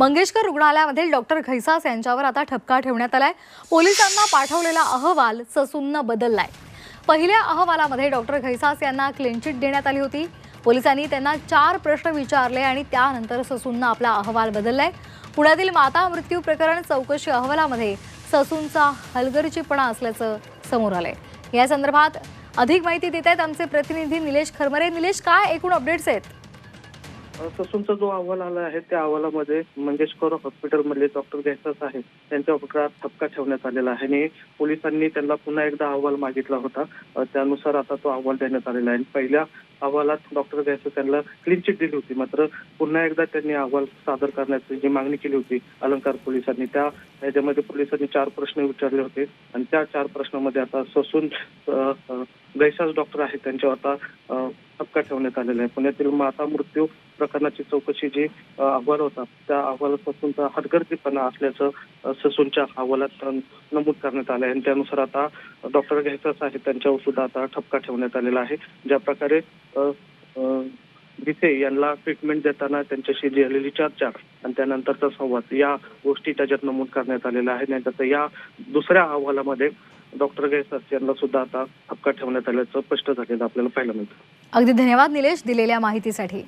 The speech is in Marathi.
मंगेशकर रुग्णालयामधील डॉक्टर घैसास यांच्यावर आता ठपका ठेवण्यात आलाय. पोलिसांना पाठवलेला अहवाल ससूननं बदललाय. पहिल्या अहवालामध्ये डॉक्टर घैसास यांना क्लीनचिट देण्यात आली होती. पोलिसांनी त्यांना चार प्रश्न विचारले आणि त्यानंतर ससूननं आपला अहवाल बदललाय. पुण्यातील माता मृत्यू प्रकरण चौकशी अहवालामध्ये ससूनचा हलगर्जीपणा असल्याचं समोर आलंय. या संदर्भात अधिक माहिती देत आहेत आमचे प्रतिनिधी निलेश खरमरे. निलेश काय एकूण अपडेट्स आहेत? ससूनचा जो अहवाल आला आहे त्या अहवालामध्ये मंगेशकर हॉस्पिटलमधले डॉक्टर गॅसस आहेत त्यांच्या प्रकारात ठपका ठेवण्यात आलेला आहे. आणि पोलिसांनी त्यांना पुन्हा एकदा अहवाल मागितला होता. त्यानुसार आता तो अहवाल देण्यात आलेला आहे. आणि पहिल्या अहवालात डॉक्टर गॅसस त्यांना क्लीन चिट दिली होती. मात्र पुन्हा एकदा त्यांनी अहवाल सादर करण्याची जी मागणी केली होती अलंकार पोलिसांनी त्या ह्याच्यामध्ये पोलिसांनी चार प्रश्न विचारले होते. आणि त्या चार प्रश्नामध्ये आता ससून गैसास डॉक्टर आहेत त्यांच्यावर आता ठपका ठेवण्यात आलेला आहे. पुण्यातील माता मृत्यू प्रकरणाची चौकशी जी अहवाल होता त्या अहवालापासून हदगर्दीपणा असल्याचं ससूनच्या अहवालात नमूद करण्यात आलं आहे आणि त्यानुसार आता डॉक्टर घ्यायचाच आहे त्यांच्यावर सुद्धा आता ठपका ठेवण्यात आलेला आहे. ज्या प्रकारे भिसे यांना ट्रीटमेंट देताना त्यांच्याशी झालेली चर्चा आणि त्यानंतरचा संवाद या गोष्टी त्याच्यात नमूद करण्यात आलेल्या आहेत नाही त्याचं या दुसऱ्या अहवालामध्ये डॉक्टर गैसास यांना सुद्धा आता हक्का ठेवण्यात आल्याचं स्पष्ट झालेलं आपल्याला पाहायला मिळतं. अगदी धन्यवाद निलेश दिलेल्या माहितीसाठी.